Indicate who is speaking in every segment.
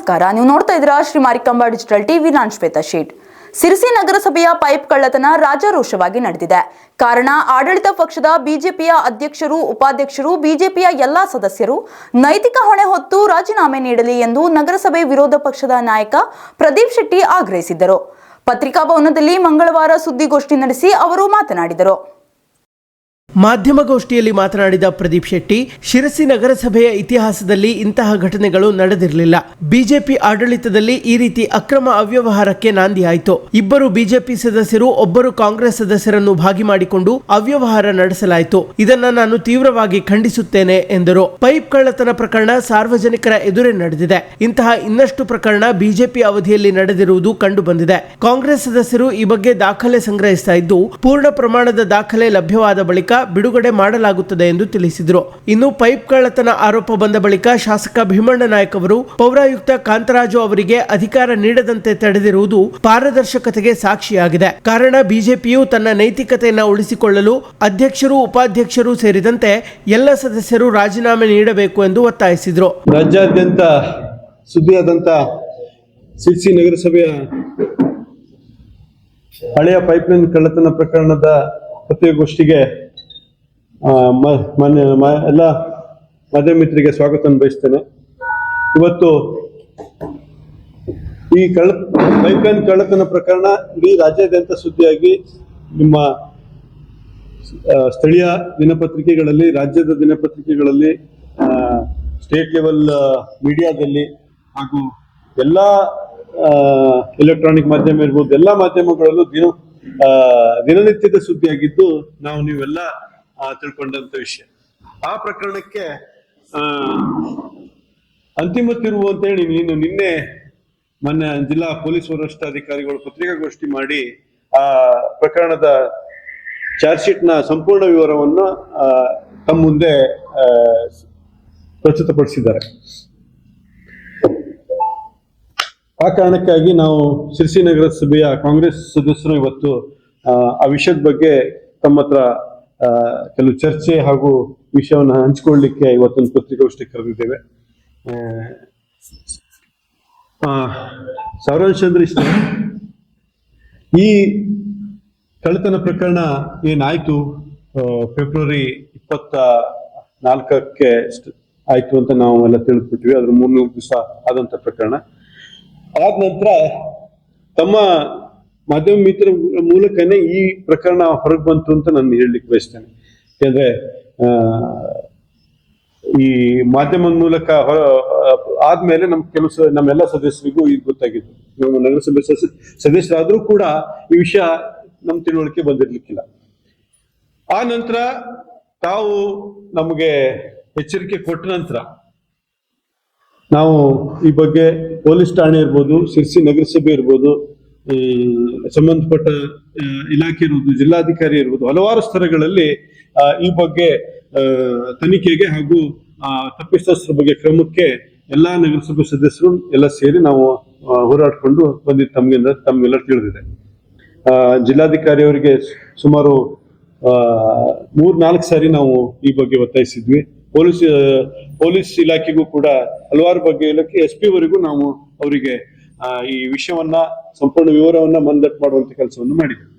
Speaker 1: ನಮಸ್ಕಾರ. ನೀವು ನೋಡ್ತಾ ಇದ್ದೀರಾ ಶ್ರೀ ಮಾರಿಕಂಬ ಡಿಜಿಟಲ್ ಟಿವಿ, ನಾನ್ ಶ್ವೇತಾ ಶೇಟ್. ಸಿರಿಸಿ ನಗರಸಭೆಯ ಪೈಪ್ ಕಳ್ಳತನ ರಾಜಾರೋಷವಾಗಿ ನಡೆದಿದೆ. ಕಾರಣ, ಆಡಳಿತ ಪಕ್ಷದ ಬಿಜೆಪಿಯ ಅಧ್ಯಕ್ಷರು, ಉಪಾಧ್ಯಕ್ಷರು, ಬಿಜೆಪಿಯ ಎಲ್ಲಾ ಸದಸ್ಯರು ನೈತಿಕ ಹೊಣೆ ಹೊತ್ತು ರಾಜೀನಾಮೆ ನೀಡಲಿ ಎಂದು ನಗರಸಭೆ ವಿರೋಧ ಪಕ್ಷದ ನಾಯಕ ಪ್ರದೀಪ್ ಶೆಟ್ಟಿ ಆಗ್ರಹಿಸಿದ್ದರು. ಪತ್ರಿಕಾ ಭವನದಲ್ಲಿ ಮಂಗಳವಾರ ಸುದ್ದಿಗೋಷ್ಠಿ ನಡೆಸಿ ಅವರು ಮಾತನಾಡಿದರು.
Speaker 2: ಮಾಧ್ಯಮಗೋಷ್ಠಿಯಲ್ಲಿ ಮಾತನಾಡಿದ ಪ್ರದೀಪ್ ಶೆಟ್ಟಿ, ಶಿರಸಿ ನಗರಸಭೆಯ ಇತಿಹಾಸದಲ್ಲಿ ಇಂತಹ ಘಟನೆಗಳು ನಡೆದಿರಲಿಲ್ಲ. ಬಿಜೆಪಿ ಆಡಳಿತದಲ್ಲಿ ಈ ರೀತಿ ಅಕ್ರಮ ಅವ್ಯವಹಾರಕ್ಕೆ ನಾಂದಿಯಾಯಿತು ಇಬ್ಬರು ಬಿಜೆಪಿ ಸದಸ್ಯರು, ಒಬ್ಬರು ಕಾಂಗ್ರೆಸ್ ಸದಸ್ಯರನ್ನು ಭಾಗಿ ಮಾಡಿಕೊಂಡು ಅವ್ಯವಹಾರ ನಡೆಸಲಾಯಿತು. ಇದನ್ನ ನಾನು ತೀವ್ರವಾಗಿ ಖಂಡಿಸುತ್ತೇನೆ ಎಂದರು. ಪೈಪ್ ಕಳ್ಳತನ ಪ್ರಕರಣ ಸಾರ್ವಜನಿಕರ ಎದುರೇ ನಡೆದಿದೆ. ಇಂತಹ ಇನ್ನಷ್ಟು ಪ್ರಕರಣ ಬಿಜೆಪಿ ಅವಧಿಯಲ್ಲಿ ನಡೆದಿರುವುದು ಕಂಡು ಬಂದಿದೆ ಕಾಂಗ್ರೆಸ್ ಸದಸ್ಯರು ಈ ಬಗ್ಗೆ ದಾಖಲೆ ಸಂಗ್ರಹಿಸ್ತಾ ಇದ್ದು, ಪೂರ್ಣ ಪ್ರಮಾಣದ ದಾಖಲೆ ಲಭ್ಯವಾದ ಬಳಿಕ ಬಿಡುಗಡೆ ಮಾಡಲಾಗುತ್ತದೆ ಎಂದು ತಿಳಿಸಿದರು. ಇನ್ನು ಪೈಪ್ ಕಳ್ಳತನ ಆರೋಪ ಬಂದ ಬಳಿಕ ಶಾಸಕ ಭೀಮಣ್ಣ ನಾಯಕ್ ಅವರು ಪೌರಾಯುಕ್ತ ಕಾಂತರಾಜು ಅವರಿಗೆ ಅಧಿಕಾರ ನೀಡದಂತೆ ತಡೆದಿರುವುದು ಪಾರದರ್ಶಕತೆಗೆ ಸಾಕ್ಷಿಯಾಗಿದೆ. ಕಾರಣ ಬಿಜೆಪಿಯು ತನ್ನ ನೈತಿಕತೆಯನ್ನು ಉಳಿಸಿಕೊಳ್ಳಲು ಅಧ್ಯಕ್ಷರು, ಉಪಾಧ್ಯಕ್ಷರು ಸೇರಿದಂತೆ ಎಲ್ಲ ಸದಸ್ಯರು ರಾಜೀನಾಮೆ ನೀಡಬೇಕು ಎಂದು ಒತ್ತಾಯಿಸಿದರು.
Speaker 3: ರಾಜ್ಯಾದ್ಯಂತ ಸುದ್ದಿಯಾದಂತ ಸಿರ್ಸಿ ನಗರಸಭೆಯ ಹಳೆಯ ಪೈಪ್ಲೈನ್ ಕಳ್ಳತನ ಪ್ರಕರಣದ ಪತ್ರಿಕಾಗೋಷ್ಠಿಗೆ ಮಾನ್ಯ ಎಲ್ಲ ಮಾಧ್ಯಮ ಮಿತ್ರರಿಗೆ ಸ್ವಾಗತ ಬಯಸ್ತೇನೆ. ಇವತ್ತು ಈ ಕಳ್ಳ ಪೈಪ್ಲೈನ್ ಕಳ್ಳತನ ಪ್ರಕರಣ ಇಡೀ ರಾಜ್ಯಾದ್ಯಂತ ಸುದ್ದಿಯಾಗಿ ನಿಮ್ಮ ಸ್ಥಳೀಯ ದಿನಪತ್ರಿಕೆಗಳಲ್ಲಿ, ರಾಜ್ಯದ ದಿನಪತ್ರಿಕೆಗಳಲ್ಲಿ ಸ್ಟೇಟ್ ಲೆವೆಲ್ ಮೀಡಿಯಾದಲ್ಲಿ ಹಾಗೂ ಎಲ್ಲ ಎಲೆಕ್ಟ್ರಾನಿಕ್ ಮಾಧ್ಯಮ ಇರ್ಬೋದು, ಎಲ್ಲ ಮಾಧ್ಯಮಗಳಲ್ಲೂ ದಿನ ದಿನನಿತ್ಯದ ಸುದ್ದಿಯಾಗಿದ್ದು ನಾವು ನೀವೆಲ್ಲ ತಿಳ್ಕೊಂಡಂತ ವಿಷಯ. ಆ ಪ್ರಕರಣಕ್ಕೆ ಅಂತಿಮ ತಿರುವು ಅಂತೇಳಿ ನೀನು ನಿನ್ನೆ ಮೊನ್ನೆ ಜಿಲ್ಲಾ ಪೊಲೀಸ್ ವರಿಷ್ಠಾಧಿಕಾರಿಗಳು ಪತ್ರಿಕಾಗೋಷ್ಠಿ ಮಾಡಿ ಆ ಪ್ರಕರಣದ ಚಾರ್ಜ್ ಶೀಟ್ನ ಸಂಪೂರ್ಣ ವಿವರವನ್ನು ತಮ್ಮ ಮುಂದೆ ಪ್ರಸ್ತುತಪಡಿಸಿದ್ದಾರೆ. ಆ ಕಾರಣಕ್ಕಾಗಿ ನಾವು ಸಿರ್ಸಿ ನಗರ ಸಭೆಯ ಕಾಂಗ್ರೆಸ್ ಸದಸ್ಯರು ಇವತ್ತು ಆ, ವಿಷಯದ ಬಗ್ಗೆ ತಮ್ಮ ಹತ್ರ ಕೆಲವು ಚರ್ಚೆ ಹಾಗೂ ವಿಷಯವನ್ನು ಹಂಚಿಕೊಳ್ಳಲಿಕ್ಕೆ ಇವತ್ತೊಂದು ಪತ್ರಿಕಾಗೋಷ್ಠಿ ಕರೆದಿದ್ದೇವೆ. ಆ, ಆ, ಇಷ್ಟ. ಈ ಕಳತನ ಪ್ರಕರಣ ಏನಾಯ್ತು? ಫೆಬ್ರವರಿ ಇಪ್ಪತ್ತ ನಾಲ್ಕಕ್ಕೆ ಆಯ್ತು ಅಂತ ನಾವು ಎಲ್ಲ ತಿಳಿದ್ಬಿಟ್ವಿ ಅದ್ರ ಮೂರ್ನೂರು ದಿವಸ ಆದಂತ ಪ್ರಕರಣ. ಆದ ನಂತರ ತಮ್ಮ ಮಾಧ್ಯಮ ಮಿತ್ರ ಮೂಲಕನೇ ಈ ಪ್ರಕರಣ ಹೊರಗೆ ಬಂತು ಅಂತ ನಾನು ಹೇಳಲಿಕ್ಕೆ ಬಯಸ್ತೇನೆ. ಯಾಕಂದ್ರೆ ಈ ಮಾಧ್ಯಮದ ಮೂಲಕ ಆದ್ಮೇಲೆ ನಮ್ ಕೆಲಸ ನಮ್ಮೆಲ್ಲ ಸದಸ್ಯರಿಗೂ ಇದು ಗೊತ್ತಾಗಿತ್ತು. ನಮ್ಮ ನಗರಸಭೆ ಸದಸ್ಯ, ಸದಸ್ಯರಾದ್ರೂ ಕೂಡ ಈ ವಿಷಯ ನಮ್ ತಿಳುವಳಿಕೆ ಬಂದಿರ್ಲಿಕ್ಕಿಲ್ಲ. ಆ ನಂತರ ತಾವು ನಮಗೆ ಎಚ್ಚರಿಕೆ ಕೊಟ್ಟ ನಂತರ ನಾವು ಈ ಬಗ್ಗೆ ಪೊಲೀಸ್ ಠಾಣೆ ಇರ್ಬೋದು, ಸಿರ್ಸಿ ನಗರಸಭೆ ಇರ್ಬೋದು ಸಂಬಂಧಪಟ್ಟ ಇಲಾಖೆ ಇರುವುದು, ಜಿಲ್ಲಾಧಿಕಾರಿ ಇರುವುದು, ಹಲವಾರು ಸ್ಥಳಗಳಲ್ಲಿ ಈ ಬಗ್ಗೆ ತನಿಖೆಗೆ ಹಾಗೂ ತಪ್ಪಿತಸ್ಥರ ಬಗ್ಗೆ ಕ್ರಮಕ್ಕೆ ಎಲ್ಲಾ ನಗರಸಭೆ ಸದಸ್ಯರು ಎಲ್ಲ ಸೇರಿ ನಾವು ಹೋರಾಡಿಕೊಂಡು ಬಂದಿದ್ದ ಬಂದಿದ್ದು ತಮ್ಮೆಲ್ಲ ತಿಳಿದಿದೆ. ಜಿಲ್ಲಾಧಿಕಾರಿ ಅವರಿಗೆ ಸುಮಾರು ಮೂರ್, ನಾಲ್ಕು ಸಾರಿ ನಾವು ಈ ಬಗ್ಗೆ ಒತ್ತಾಯಿಸಿದ್ವಿ. ಪೊಲೀಸ್ ಪೊಲೀಸ್ ಇಲಾಖೆಗೂ ಕೂಡ ಹಲವಾರು ಬಗ್ಗೆ, ಇಲಾಖೆ ಎಸ್ ಪಿ ವರೆಗೂ ನಾವು ಅವರಿಗೆ ಈ ವಿಷಯವನ್ನ ಸಂಪೂರ್ಣ ವಿವರವನ್ನ ಮಂದಟ್ ಮಾಡುವಂತ ಕೆಲಸವನ್ನು ಮಾಡಿದ್ವಿ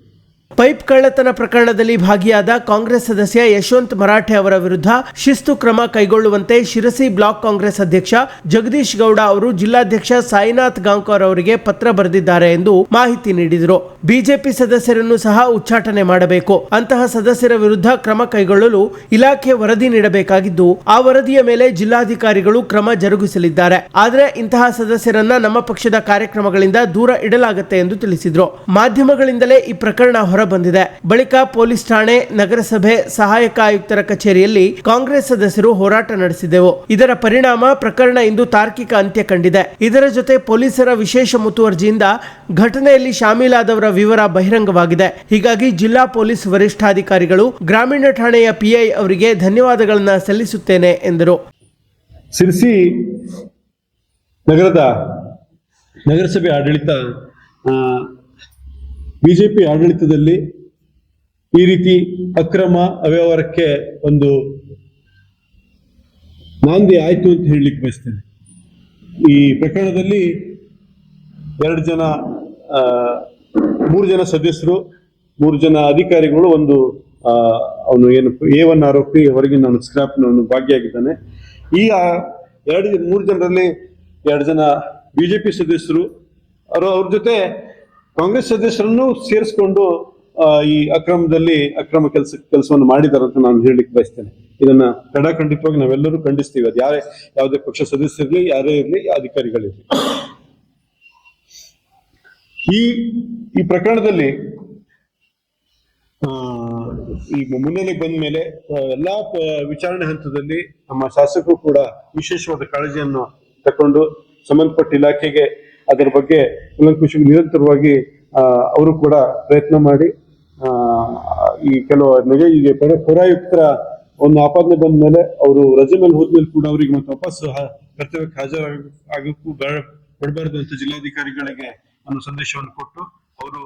Speaker 2: ಪೈಪ್ ಕಳ್ಳತನ ಪ್ರಕರಣದಲ್ಲಿ ಭಾಗಿಯಾದ ಕಾಂಗ್ರೆಸ್ ಸದಸ್ಯ ಯಶವಂತ್ ಮರಾಠೆ ಅವರ ವಿರುದ್ಧ ಶಿಸ್ತು ಕ್ರಮ ಕೈಗೊಳ್ಳುವಂತೆ ಶಿರಸಿ ಬ್ಲಾಕ್ ಕಾಂಗ್ರೆಸ್ ಅಧ್ಯಕ್ಷ ಜಗದೀಶ್ ಗೌಡ ಅವರು ಜಿಲ್ಲಾಧ್ಯಕ್ಷ ಸಾಯಿನಾಥ್ ಗಾಂಕರ್ ಅವರಿಗೆ ಪತ್ರ ಬರೆದಿದ್ದಾರೆ ಎಂದು ಮಾಹಿತಿ ನೀಡಿದರು. ಬಿಜೆಪಿ ಸದಸ್ಯರನ್ನು ಸಹ ಉಚ್ಚಾಟನೆ ಮಾಡಬೇಕು. ಅಂತಹ ಸದಸ್ಯರ ವಿರುದ್ಧ ಕ್ರಮ ಕೈಗೊಳ್ಳಲು ಇಲಾಖೆ ವರದಿ ನೀಡಬೇಕಾಗಿದ್ದು, ಆ ವರದಿಯ ಮೇಲೆ ಜಿಲ್ಲಾಧಿಕಾರಿಗಳು ಕ್ರಮ ಜರುಗಿಸಲಿದ್ದಾರೆ. ಆದರೆ ಇಂತಹ ಸದಸ್ಯರನ್ನ ನಮ್ಮ ಪಕ್ಷದ ಕಾರ್ಯಕ್ರಮಗಳಿಂದ ದೂರ ಇಡಲಾಗುತ್ತೆ ಎಂದು ತಿಳಿಸಿದರು. ಮಾಧ್ಯಮಗಳಿಂದಲೇ ಈ ಪ್ರಕರಣ ಹೊರಬಂದಿದೆ. ಬಳಿಕ ಪೊಲೀಸ್ ಠಾಣೆ, ನಗರಸಭೆ ಸಹಾಯಕ ಆಯುಕ್ತರ ಕಚೇರಿಯಲ್ಲಿ ಕಾಂಗ್ರೆಸ್ ಸದಸ್ಯರು ಹೋರಾಟ ನಡೆಸಿದೆವು. ಇದರ ಪರಿಣಾಮ ಪ್ರಕರಣ ಇಂದು ತಾರ್ಕಿಕ ಅಂತ್ಯ ಕಂಡಿದೆ. ಇದರ ಜೊತೆ ಪೊಲೀಸರ ವಿಶೇಷ ಮುತುವರ್ಜಿಯಿಂದ ಘಟನೆಯಲ್ಲಿ ಶಾಮೀಲಾದವರ ವಿವರ ಬಹಿರಂಗವಾಗಿದೆ. ಹೀಗಾಗಿ ಜಿಲ್ಲಾ ಪೊಲೀಸ್ ವರಿಷ್ಠಾಧಿಕಾರಿಗಳು, ಗ್ರಾಮೀಣ ಠಾಣೆಯ ಪಿಐ ಅವರಿಗೆ ಧನ್ಯವಾದಗಳನ್ನ ಸಲ್ಲಿಸುತ್ತೇನೆ, ಎಂದರು.
Speaker 3: ಸಿರ್ಸಿ ನಗರದ ನಗರಸಭೆ ಆಡಳಿತ ಬಿಜೆಪಿ ಆಡಳಿತದಲ್ಲಿ ಈ ರೀತಿ ಅಕ್ರಮ ಅವ್ಯವಹಾರಕ್ಕೆ ಒಂದು ನಾಂದಿ ಆಯ್ತು ಅಂತ ಹೇಳಲಿಕ್ಕೆ ಬಯಸ್ತೇನೆ. ಈ ಪ್ರಕರಣದಲ್ಲಿ ಎರಡು ಜನ ಮೂರು ಜನ ಸದಸ್ಯರು, ಮೂರು ಜನ ಅಧಿಕಾರಿಗಳು ಒಂದು ಅವನು ಏನು ಎ ಒನ್ ಆರೋಪಿ, ಹೊರಗಿನ ಅವನು ಭಾಗಿಯಾಗಿದ್ದಾನೆ ಈ ಎರಡು ಮೂರು ಜನರಲ್ಲಿ ಎರಡು ಜನ ಬಿಜೆಪಿ ಸದಸ್ಯರು, ಅವರು, ಅವ್ರ ಜೊತೆ ಕಾಂಗ್ರೆಸ್ ಸದಸ್ಯರನ್ನು ಸೇರಿಸಿಕೊಂಡು ಈ ಅಕ್ರಮದಲ್ಲಿ ಅಕ್ರಮ ಕೆಲಸ, ಕೆಲಸವನ್ನು ಮಾಡಿದ್ದಾರೆ ಅಂತ ನಾನು ಹೇಳಲಿಕ್ಕೆ ಬಯಸ್ತೇನೆ. ಇದನ್ನ ಖಂಡಿತವಾಗಿ ನಾವೆಲ್ಲರೂ ಖಂಡಿಸ್ತೀವಿ. ಅದು ಯಾರೇ, ಯಾವುದೇ ಪಕ್ಷ ಸದಸ್ಯರಿರ್ಲಿ ಯಾರೇ ಇರಲಿ ಅಧಿಕಾರಿಗಳಿರಲಿ ಈ ಈ ಪ್ರಕರಣದಲ್ಲಿ ಈಗ ಮುನ್ನೆಲೆಗೆ ಬಂದ ಮೇಲೆ ಎಲ್ಲಾ ವಿಚಾರಣೆ ಹಂತದಲ್ಲಿ ನಮ್ಮ ಶಾಸಕರು ಕೂಡ ವಿಶೇಷವಾದ ಕಾಳಜಿಯನ್ನು ತಕೊಂಡು, ಸಂಬಂಧಪಟ್ಟ ಇಲಾಖೆಗೆ ಅದರ ಬಗ್ಗೆ ಕೂಲಂಕುಷ ನಿರಂತರವಾಗಿ ಅವರು ಕೂಡ ಪ್ರಯತ್ನ ಮಾಡಿ ಈ ಕೆಲವು ನಗೆ ಈಗ ಪರ ಪೌರಾಯುಕ್ತರ ಒಂದು ಆಪಾದನೆ ಬಂದ ಮೇಲೆ ಅವರು ರಜೆ ಮೇಲೆ ಹೋದ್ಮೇಲೆ ಕೂಡ ಅವರಿಗೆ ಮತ್ತೆ ವಾಪಸ್ ಕರ್ತವ್ಯಕ್ಕೆ ಹಾಜರಾಗ ಆಗಕ್ಕೂ ಬಿಡಬಾರ್ದು ಅಂತ ಜಿಲ್ಲಾಧಿಕಾರಿಗಳಿಗೆ ಒಂದು ಸಂದೇಶವನ್ನು ಕೊಟ್ಟು ಅವರು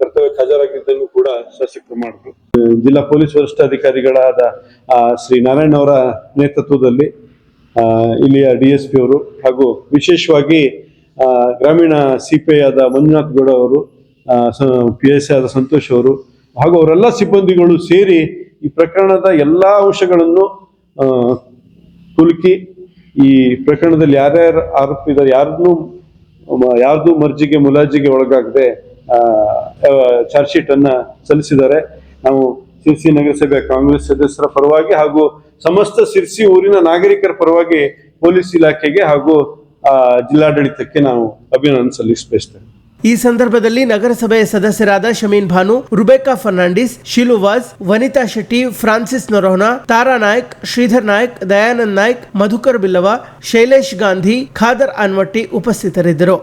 Speaker 3: ಕರ್ತವ್ಯಕ್ಕೆ ಹಾಜರಾಗಿದ್ದನ್ನು ಕೂಡ ಶಾಸಕರು ಮಾಡಿದ್ರು. ಜಿಲ್ಲಾ ಪೊಲೀಸ್ ವರಿಷ್ಠಾಧಿಕಾರಿಗಳಾದ ಶ್ರೀ ನಾರಾಯಣ್ ಅವರ ನೇತೃತ್ವದಲ್ಲಿ ಇಲ್ಲಿಯ ಡಿ ಎಸ್ ಪಿ ಅವರು ಹಾಗೂ ವಿಶೇಷವಾಗಿ ಗ್ರಾಮೀಣ ಸಿ ಪಿ ಆದ ಮಂಜುನಾಥ್ ಗೌಡ ಅವರು ಪಿ ಎಸ್ ಆದ ಸಂತೋಷ್ ಅವರು ಹಾಗೂ ಅವರೆಲ್ಲ ಸಿಬ್ಬಂದಿಗಳು ಸೇರಿ ಈ ಪ್ರಕರಣದ ಎಲ್ಲ ಅಂಶಗಳನ್ನು ತುಲುಕಿ ಈ ಪ್ರಕರಣದಲ್ಲಿ ಯಾರ್ಯಾರು ಆರೋಪಿದಾರೆ ಯಾರನ್ನೂ ಯಾರ್ದು ಮರ್ಜಿಗೆ ಮುಲಾಜಿಗೆ ಒಳಗಾಗದೆ ಚಾರ್ಜ್ ಶೀಟ್ ಅನ್ನ ಸಲ್ಲಿಸಿದ್ದಾರೆ. ನಾವು ಸಿರ್ಸಿ ನಗರಸಭೆ ಕಾಂಗ್ರೆಸ್ ಸದಸ್ಯರ ಪರವಾಗಿ ಹಾಗೂ ಸಮಸ್ತ ಸಿರ್ಸಿ ಊರಿನ ನಾಗರಿಕರ ಪರವಾಗಿ ಪೊಲೀಸ್ ಇಲಾಖೆಗೆ ಹಾಗೂ ಜಿಲ್ಲಾಡಳಿತಕ್ಕೆ ನಾವು ಅಭಿನಂದನೆ ಸಲ್ಲಿಸಬಯಸ್ತೇವೆ
Speaker 2: ಈ ಸಂದರ್ಭದಲ್ಲಿ ನಗರಸಭೆಯ ಸದಸ್ಯರಾದ ಶಮೀನ್ ಭಾನು, ರುಬೇಕಾ ಫರ್ನಾಂಡಿಸ್ ಶಿಲುವಾಜ್ ವನಿತಾ ಶೆಟ್ಟಿ, ಫ್ರಾನ್ಸಿಸ್ ನರೋಹನ, ತಾರಾ ನಾಯಕ್, ಶ್ರೀಧರ್ ನಾಯಕ್, ದಯಾನಂದ್ ನಾಯ್ಕ್, ಮಧುಕರ್ ಬಿಲ್ಲವ, ಶೈಲೇಶ್ ಗಾಂಧಿ, ಖಾದರ್ ಅನ್ವಟ್ಟಿ ಉಪಸ್ಥಿತರಿದ್ದರು.